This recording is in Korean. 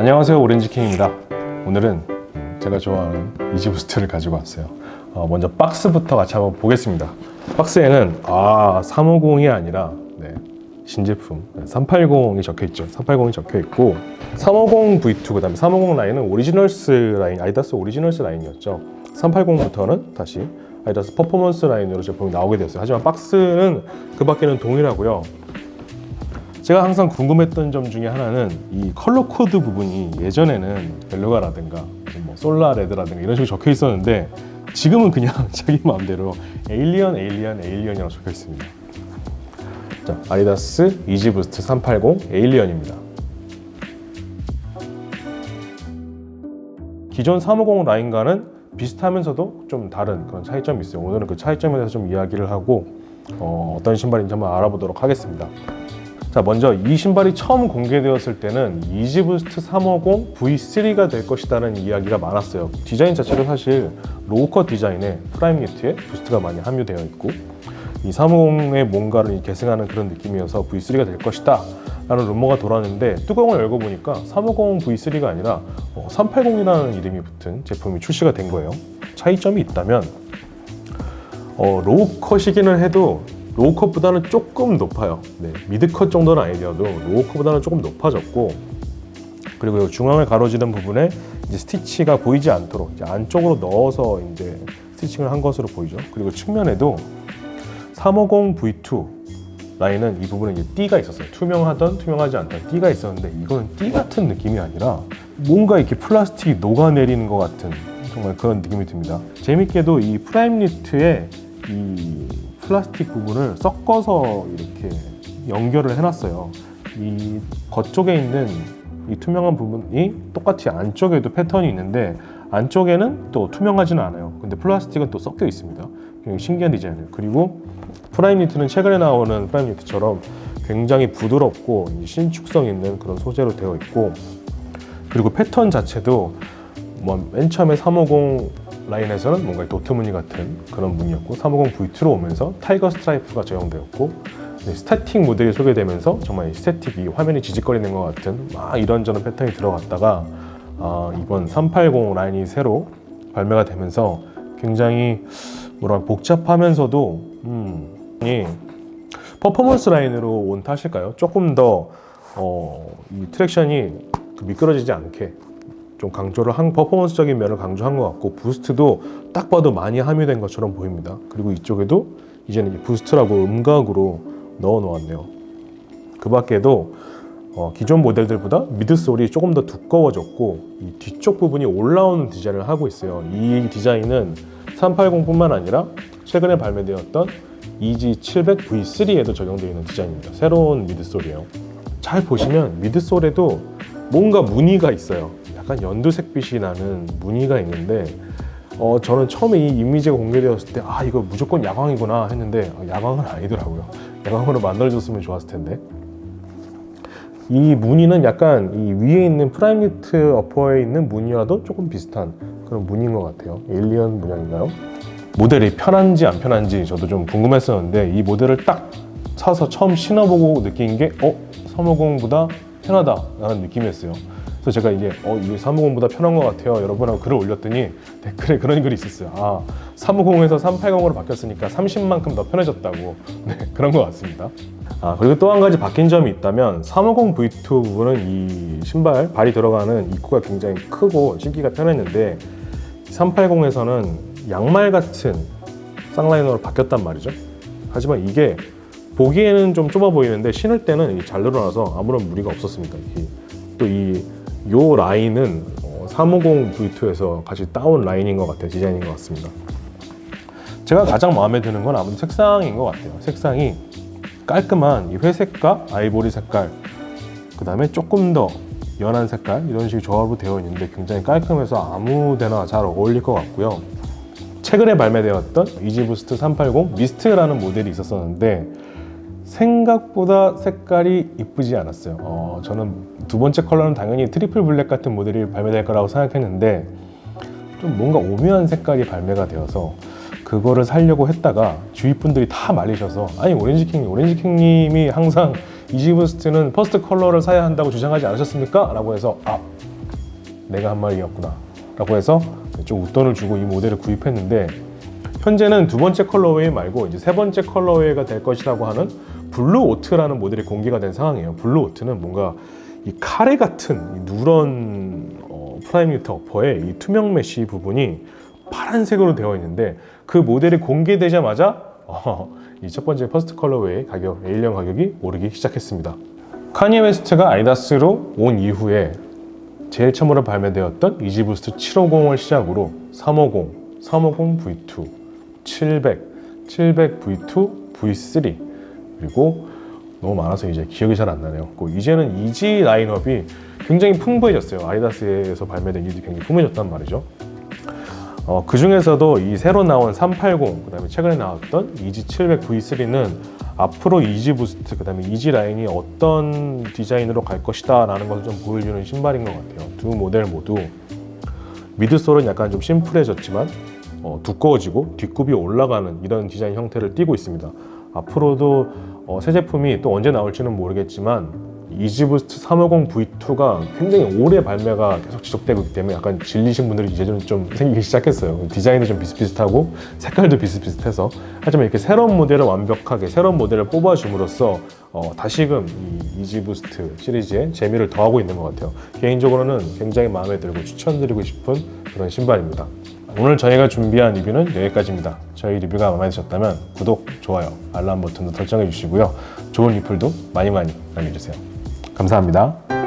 안녕하세요 오렌지킹입니다. 오늘은 제가 좋아하는 이지부스트를 가지고 왔어요. 어, 먼저 박스부터 같이 한번 보겠습니다. 박스에는 아 350이 아니라 네, 신제품 380이 적혀 있죠. 380이 적혀 있고 350 V2 그 다음에 350 라인은 오리지널스 라인 아디다스 오리지널스 라인이었죠. 380부터는 다시 아디다스 퍼포먼스 라인으로 제품이 나오게 됐어요. 하지만 박스는 그 밖에는 동일하고요 제가 항상 궁금했던 점 중에 하나는 이 컬러 코드 부분이 예전에는 벨루가라든가 뭐 솔라 레드라든가 이런 식으로 적혀 있었는데 지금은 그냥 자기 마음대로 에일리언 에일리언 에일리언이라고 적혀 있습니다. 자, 아디다스 이지부스트 380 에일리언입니다. 기존 350 라인과는 비슷하면서도 좀 다른 그런 차이점이 있어요. 오늘은 그 차이점에 대해서 좀 이야기를 하고 어, 어떤 신발인지 한번 알아보도록 하겠습니다. 자 먼저 이 신발이 처음 공개되었을 때는 이지부스트 350 V3가 될 것이라는 이야기가 많았어요. 디자인 자체가 사실 로우컷 디자인에 프라임 니트에 부스트가 많이 함유되어 있고 이 350의 뭔가를 계승하는 그런 느낌이어서 V3가 될 것이다 라는 루머가 돌았는데 뚜껑을 열고 보니까 350 V3가 아니라 380이라는 이름이 붙은 제품이 출시가 된 거예요. 차이점이 있다면 어, 로우컷이기는 해도 로우컷보다는 조금 높아요. 네, 미드컷 정도는 아니더라도 로우컷보다는 조금 높아졌고 그리고 이 중앙을 가로지른 부분에 이제 스티치가 보이지 않도록 이제 안쪽으로 넣어서 이제 스티칭을 한 것으로 보이죠. 그리고 측면에도 350 V2 라인은 이 부분에 이제 띠가 있었어요. 투명하던 투명하지 않던 띠가 있었는데 이거는 띠 같은 느낌이 아니라 뭔가 이렇게 플라스틱이 녹아내리는 것 같은 정말 그런 느낌이 듭니다. 재밌게도 이 프라임 니트에 이 플라스틱 부분을 섞어서 이렇게 연결을 해놨어요. 이 겉쪽에 있는 이 투명한 부분이 똑같이 안쪽에도 패턴이 있는데 안쪽에는 또 투명하지는 않아요. 근데 플라스틱은 또 섞여 있습니다. 신기한 디자인이에요. 그리고 프라임 니트는 최근에 나오는 프라임 니트처럼 굉장히 부드럽고 신축성 있는 그런 소재로 되어 있고 그리고 패턴 자체도 뭐맨 처음에 350 라인에서는 뭔가 도트 무늬 같은 그런 무늬였고 350 V2로 오면서 타이거 스트라이프가 적용되었고 네, 스태틱 모델이 소개되면서 정말 이 스태틱이 화면이 지직거리는 것 같은 막 이런저런 패턴이 들어갔다가 아, 이번 380 라인이 새로 발매가 되면서 굉장히 뭐라 복잡하면서도 음, 이 퍼포먼스 라인으로 온 탓일까요? 조금 더 어, 이 트랙션이 그 미끄러지지 않게 좀 강조를 한 퍼포먼스적인 면을 강조한 것 같고 부스트도 딱 봐도 많이 함유된 것처럼 보입니다. 그리고 이쪽에도 이제는 이 부스트라고 음각으로 넣어 놓았네요. 그 밖에도 어, 기존 모델들보다 미드솔이 조금 더 두꺼워졌고 이 뒤쪽 부분이 올라오는 디자인을 하고 있어요. 이 디자인은 380뿐만 아니라 최근에 발매되었던 EG700V3에도 적용되어 있는 디자인입니다. 새로운 미드솔이에요. 잘 보시면 미드솔에도 뭔가 무늬가 있어요. 약간 연두색 빛이 나는 무늬가 있는데 어, 저는 처음에 이 이미지가 공개되었을 때 아 이거 무조건 야광이구나 했는데 어, 야광은 아니더라고요. 야광으로 만들어줬으면 좋았을 텐데 이 무늬는 약간 이 위에 있는 프라임 니트 어퍼에 있는 무늬와도 조금 비슷한 그런 무늬인 것 같아요. 에일리언 문양인가요? 모델이 편한지 안 편한지 저도 좀 궁금했었는데 이 모델을 딱 사서 처음 신어보고 느낀 게 어? 350보다 편하다 라는 느낌이었어요. 그래서 제가 이게 어 이게 350보다 편한 것 같아요. 여러분하고 글을 올렸더니 댓글에 그런 글이 있었어요. 아 350에서 380으로 바뀌었으니까 30만큼 더 편해졌다고. 네 그런 것 같습니다. 아 그리고 또 한 가지 바뀐 점이 있다면 350 V2 부분은 이 신발 발이 들어가는 입구가 굉장히 크고 신기가 편했는데 380에서는 양말 같은 쌍라이너로 바뀌었단 말이죠. 하지만 이게 보기에는 좀 좁아 보이는데 신을 때는 잘 늘어나서 아무런 무리가 없었습니다. 또 이 요 라인은 350 V2에서 같이 따온 라인인 것 같아요. 디자인인 것 같습니다. 제가 가장 마음에 드는 건 아무래도 색상인 것 같아요. 색상이 깔끔한 이 회색과 아이보리 색깔, 그 다음에 조금 더 연한 색깔 이런 식의 조합으로 되어 있는데 굉장히 깔끔해서 아무데나 잘 어울릴 것 같고요. 최근에 발매되었던 이지부스트 380 미스트라는 모델이 있었었는데 생각보다 색깔이 이쁘지 않았어요. 어, 저는 두 번째 컬러는 당연히 트리플 블랙 같은 모델이 발매될 거라고 생각했는데 좀 뭔가 오묘한 색깔이 발매가 되어서 그거를 살려고 했다가 주위 분들이 다 말리셔서 아니 오렌지킹 오렌지킹님이 항상 이지부스트는 퍼스트 컬러를 사야 한다고 주장하지 않으셨습니까? 라고 해서 아 내가 한 말이었구나 라고 해서 좀 웃돈을 주고 이 모델을 구입했는데 현재는 두 번째 컬러웨이 말고 이제 세 번째 컬러웨이가 될 것이라고 하는 블루 오트라는 모델이 공개가 된 상황이에요. 블루 오트는 뭔가 이 카레 같은 이 누런 어, 프라임 유트 어퍼의 이 투명 메쉬 부분이 파란색으로 되어 있는데 그 모델이 공개되자마자 어, 이첫 번째 퍼스트 컬러웨이 가격, A형 가격이 오르기 시작했습니다. 카니에 웨스트가 아이다스로 온 이후에 제일 처음으로 발매되었던 이지부스트 750을 시작으로 350, 350 V2, 700, 700 V2, V3 그리고 너무 많아서 이제 기억이 잘 안 나네요. 그 이제는 이지 라인업이 굉장히 풍부해졌어요. 아이다스에서 발매된 이지 굉장히 풍부해졌단 말이죠. 어, 그 중에서도 이 새로 나온 380, 그 다음에 최근에 나왔던 이지 700 V3는 앞으로 이지 부스트, 그 다음에 이지 라인이 어떤 디자인으로 갈 것이다 라는 것을 좀 보여주는 신발인 것 같아요. 두 모델 모두 미드솔은 약간 좀 심플해졌지만 어, 두꺼워지고 뒷굽이 올라가는 이런 디자인 형태를 띠고 있습니다. 앞으로도 어, 새 제품이 또 언제 나올지는 모르겠지만 이지부스트 350 V2가 굉장히 오래 발매가 계속 지속되고 있기 때문에 약간 질리신 분들이 이제 좀, 좀 생기기 시작했어요. 디자인도 좀 비슷비슷하고 색깔도 비슷비슷해서 하지만 이렇게 새로운 모델을 완벽하게 새로운 모델을 뽑아줌으로써 어, 다시금 이 이지부스트 시리즈에 재미를 더하고 있는 것 같아요. 개인적으로는 굉장히 마음에 들고 추천드리고 싶은 그런 신발입니다. 오늘 저희가 준비한 리뷰는 여기까지입니다. 저희 리뷰가 마음에 드셨다면 구독, 좋아요, 알람 버튼도 설정해 주시고요. 좋은 리플도 많이 많이 알려주세요. 감사합니다.